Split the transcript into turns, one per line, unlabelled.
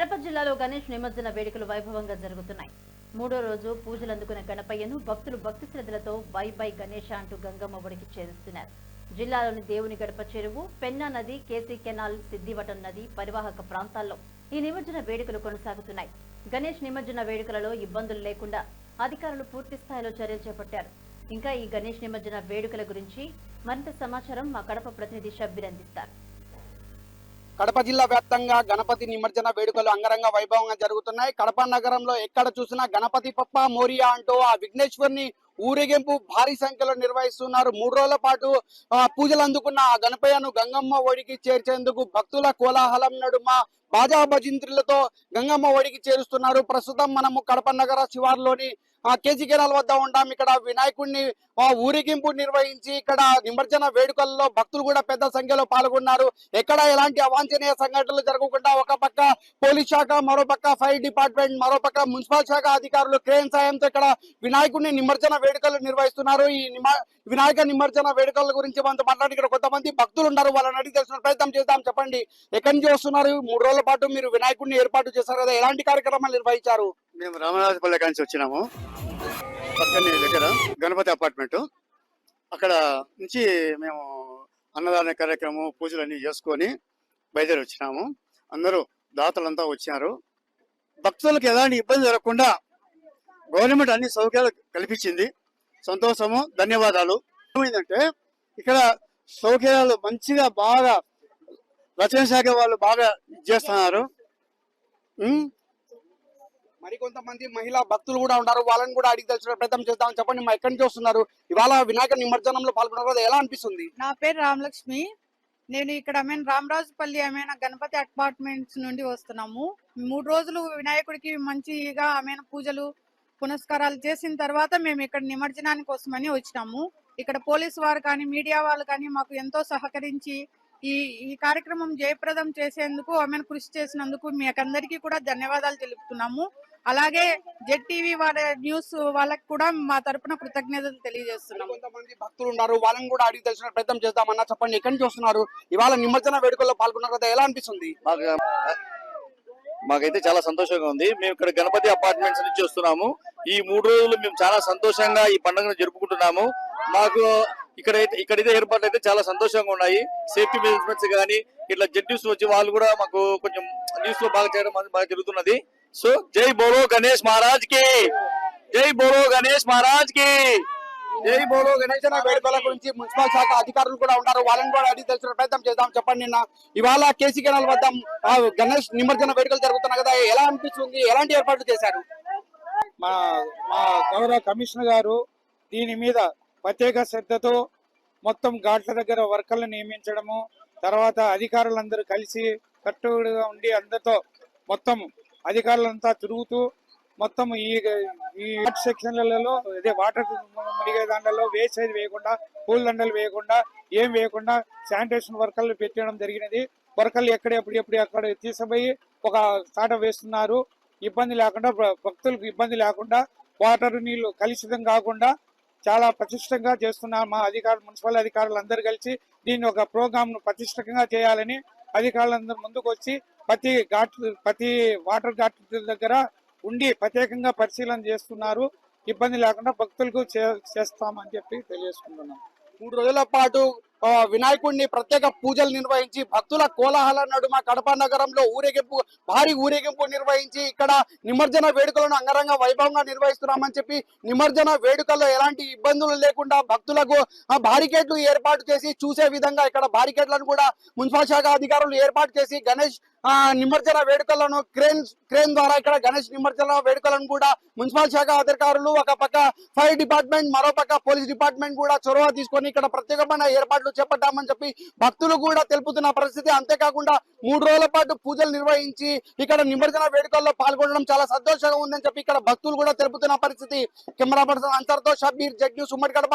కడప జిల్లాలో గణేష్ నిమజ్జన వేడుకలు వైభవంగా జరుగుతున్నాయి. మూడో రోజు పూజలు అందుకున్న గణపయ్యను భక్తులు భక్తి శ్రద్ధలతో బై బై గణేష అంటూ గంగమ్మ ఒడికి చేరుస్తున్నారు. జిల్లాలోని దేవుని గడప చెరువు పెన్నా నది కేసీ కెనాల్ సిద్దివటం నది పరివాహక ప్రాంతాల్లో ఈ నిమజ్జన వేడుకలు కొనసాగుతున్నాయి. గణేష్ నిమజ్జన వేడుకలలో ఇబ్బందులు లేకుండా అధికారులు పూర్తి స్థాయిలో చర్యలు చేపట్టారు. ఇంకా ఈ గణేష్ నిమజ్జన వేడుకల గురించి మరింత సమాచారం మా కడప ప్రతినిధి షబ్బీర్ అందిస్తారు.
కడప జిల్లా వ్యాప్తంగా గణపతి నిమజ్జన వేడుకలు అంగరంగ వైభవంగా జరుగుతున్నాయి. కడప నగరంలో ఎక్కడ చూసినా గణపతి పప్ప మోరియా అంటూ ఆ విఘ్నేశ్వర్ని ఊరేగింపు భారీ సంఖ్యలో నిర్వహిస్తున్నారు. మూడు రోజుల పాటు ఆ, పూజలు అందుకున్న ఆ గణపయ్యను గంగమ్మ ఒడికి చేర్చేందుకు భక్తుల కోలాహలం నడుమ బాజా భజింత్రులతో గంగమ్మ ఒడికి చేరుస్తున్నారు. ప్రస్తుతం మనము కడప నగర శివార్లోని కేజీ కెనాల్ వద్ద ఉంటాం. ఇక్కడ వినాయకుడిని ఊరేగింపు నిర్వహించి ఇక్కడ నిమజ్జన వేడుకల్లో భక్తులు కూడా పెద్ద సంఖ్యలో పాల్గొన్నారు. ఎక్కడ ఎలాంటి అవాంఛనీయ సంఘటనలు జరగకుండా ఒక పక్క పోలీస్ శాఖ మరో పక్క ఫైర్ డిపార్ట్మెంట్ మరో పక్క మున్సిపల్ శాఖ అధికారులు క్రేన్ సాయంతో ఇక్కడ వినాయకుడిని నిమజ్జన వేడుకలు నిర్వహిస్తున్నారు. ఈ వినాయక నిమజ్జన వేడుకల గురించి మనతో మాట్లాడి ఇక్కడ కొంతమంది భక్తులు ఉన్నారు. వాళ్ళని అడిగి తెలిసిన ప్రయత్నం చేద్దాం చెప్పండి. ఎక్కడి నుంచి వస్తున్నారు? మూడు రోజుల పాటు మీరు వినాయకుడిని ఏర్పాటు చేశారు కదా. ఎలాంటి కార్యక్రమాలు నిర్వహించారు?
మేము రామనాథపల్లి కాంచి వచ్చినాము. పక్కనే దగ్గర గణపతి అపార్ట్మెంట్. అక్కడ నుంచి మేము అన్నదాన కార్యక్రమం పూజలు అన్ని చేసుకొని బయలుదేరి వచ్చినాము. అందరూ దాతలంతా వచ్చినారు భక్తులకు ఎలాంటి ఇబ్బంది జరగకుండా గవర్నమెంట్ అన్ని సౌకర్యాలు కల్పించింది. సంతోషము ధన్యవాదాలు. ఏమైందంటే ఇక్కడ సౌకర్యాలు మంచిగా బాగా రచన శాఖ వాళ్ళు బాగా చేస్తున్నారు. ఉమ్,
మరి కొంతమంది మహిళా భక్తులు కూడా ఉన్నారు. వాళ్ళని కూడా అడిగి తెలిసిన ప్రయత్నం చేద్దాం చెప్పండి. మా ఎక్కడి నుంచి వస్తున్నారు? ఇవాళ వినాయక నిమజ్జనంలో పాల్గొన్నారు ఎలా అనిపిస్తుంది?
నా పేరు రామలక్ష్మి. నేను ఇక్కడ మీన్ రామరాజుపల్లి ఆమెన గణపతి అపార్ట్మెంట్స్ నుండి వస్తున్నాము. మూడు రోజులు వినాయకుడికి మంచిగా ఆమెన పూజలు పునస్కారాలు చేసిన తర్వాత మేము ఇక్కడ నిమజ్జనానికి కోసమని వచ్చినాము. ఇక్కడ పోలీసు వారు కానీ మీడియా వాళ్ళు కానీ మాకు ఎంతో సహకరించి ఈ ఈ కార్యక్రమం జయప్రదం చేసేందుకు ఆమెను కృషి చేసినందుకు మీకందరికీ కూడా ధన్యవాదాలు తెలుపుతున్నాము. అలాగే జెడ్ టీవీ వాళ్ళ న్యూస్ వాళ్ళకి కూడా మా తరపున కృతజ్ఞతలు తెలియజేస్తున్నాము.
కొంతమంది భక్తులు ఉన్నారు వాళ్ళని కూడా అడిగి తెలిసిన ప్రయత్నం చేద్దామన్నా చెప్పండి. ఎక్కడి నుంచి వస్తున్నారు? ఇవాళ నిమజ్జన వేడుకల్లో పాల్గొన్నారు కదా ఎలా అనిపిస్తుంది?
మాకు మాకైతే చాలా సంతోషంగా ఉంది. మేము ఇక్కడ గణపతి అపార్ట్మెంట్స్ నుంచి వస్తున్నాము. ఈ మూడు రోజులు మేము చాలా సంతోషంగా ఈ పండుగను జరుపుకుంటున్నాము. మాకు ఇక్కడైతే ఇక్కడైతే ఏర్పాట్లు అయితే చాలా సంతోషంగా ఉన్నాయి. సేఫ్టీ మెజర్మెంట్స్ కానీ ఇట్లా జడ్యూస్ వచ్చి వాళ్ళు కూడా మాకు కొంచెం న్యూస్లో బాగా చేయడం బాగా జరుగుతున్నది. సో జై బోలో గణేష్ మహారాజ్కి! జై బోలో గణేష్ మహారాజ్కి!
జై బోలో గణేష్ వేడుకల గురించి మున్సిపల్ శాఖ అధికారులు కూడా ఉంటారు. వాళ్ళని కూడా అడిగి తెలిసిన ప్రయత్నం చేద్దాం చెప్పండి నిన్న. ఇవాళ కేసీ కెనాల్ వద్ద గణేష్ నిమజ్జన వేడుకలు జరుగుతున్నాయి కదా. ఎలా అనిపిస్తుంది? ఎలాంటి ఏర్పాట్లు చేశారు?
మా మా గౌరవ కమిషనర్ గారు దీని మీద ప్రత్యేక శ్రద్ధతో మొత్తం ఘాట్ల దగ్గర వర్కర్లు నియమించడము తర్వాత అధికారులందరూ కలిసి కట్టుగా ఉండి అందరితో మొత్తం అధికారులంతా తిరుగుతూ మొత్తం ఈ ఈ సెక్షన్లలో అదే వాటర్ మునిగే దాంట్లో వేసేది వేయకుండా పూల దండలు వేయకుండా ఏం వేయకుండా శానిటేషన్ వర్కర్లు పెట్టడం జరిగినది. వర్కర్లు ఎక్కడెప్పుడు ఎప్పుడు అక్కడ తీసుకుపోయి ఒక తాట వేస్తున్నారు. ఇబ్బంది లేకుండా భక్తులకు ఇబ్బంది లేకుండా వాటర్ నీళ్ళు కలుషితం కాకుండా చాలా ప్రతిష్టంగా చేస్తున్నారు మా అధికారులు మున్సిపల్ అధికారులు అందరూ కలిసి దీన్ని ఒక ప్రోగ్రామ్ను ప్రతిష్టంగా చేయాలని అధికారులందరూ ముందుకు వచ్చి ప్రతి ఘాట్ ప్రతి వాటర్ ఘాట్ దగ్గర ఉండి ప్రత్యేకంగా పరిశీలన చేస్తున్నారు. ఇబ్బంది లేకుండా భక్తులకు చే- చేస్తామని చెప్పి తెలియజేసుకుంటున్నాం.
మూడు రోజుల పాటు వినాయకుడిని ప్రత్యేక పూజలు నిర్వహించి భక్తుల కోలాహల నడుమ కడప నగరంలో ఊరేగింపు భారీ ఊరేగింపు నిర్వహించి ఇక్కడ నిమజ్జన వేడుకలను అంగరంగ వైభవంగా నిర్వహిస్తున్నామని చెప్పి నిమజ్జన వేడుకల్లో ఎలాంటి ఇబ్బందులు లేకుండా భక్తులకు బారికేట్లు బారికేడ్లు ఏర్పాటు చేసి చూసే విధంగా ఇక్కడ బారికేడ్లను కూడా మున్సిపల్ శాఖ అధికారులు ఏర్పాటు చేసి గణేష్ ఆ, నిమజ్జన వేడుకలను క్రేన్ క్రేన్ ద్వారా ఇక్కడ గణేష్ నిమజ్జన వేడుకలను కూడా మున్సిపల్ శాఖ అధికారులు ఒక పక్క ఫైర్ డిపార్ట్మెంట్ మరో పక్క పోలీస్ డిపార్ట్మెంట్ కూడా చొరవ తీసుకొని ఇక్కడ ప్రత్యేకమైన ఏర్పాట్లు చేపట్టామని చెప్పి భక్తులు కూడా తెలుపుతున్న పరిస్థితి. అంతేకాకుండా మూడు రోజుల పాటు పూజలు నిర్వహించి ఇక్కడ నిమజ్జన వేడుకల్లో పాల్గొనడం చాలా సంతోషంగా ఉందని చెప్పి ఇక్కడ భక్తులు కూడా తెలుపుతున్న పరిస్థితి. కెమెరా పర్సన్ అంతర్తో షబీర్ జగ్ న్యూస్ ఉమ్మడి కడప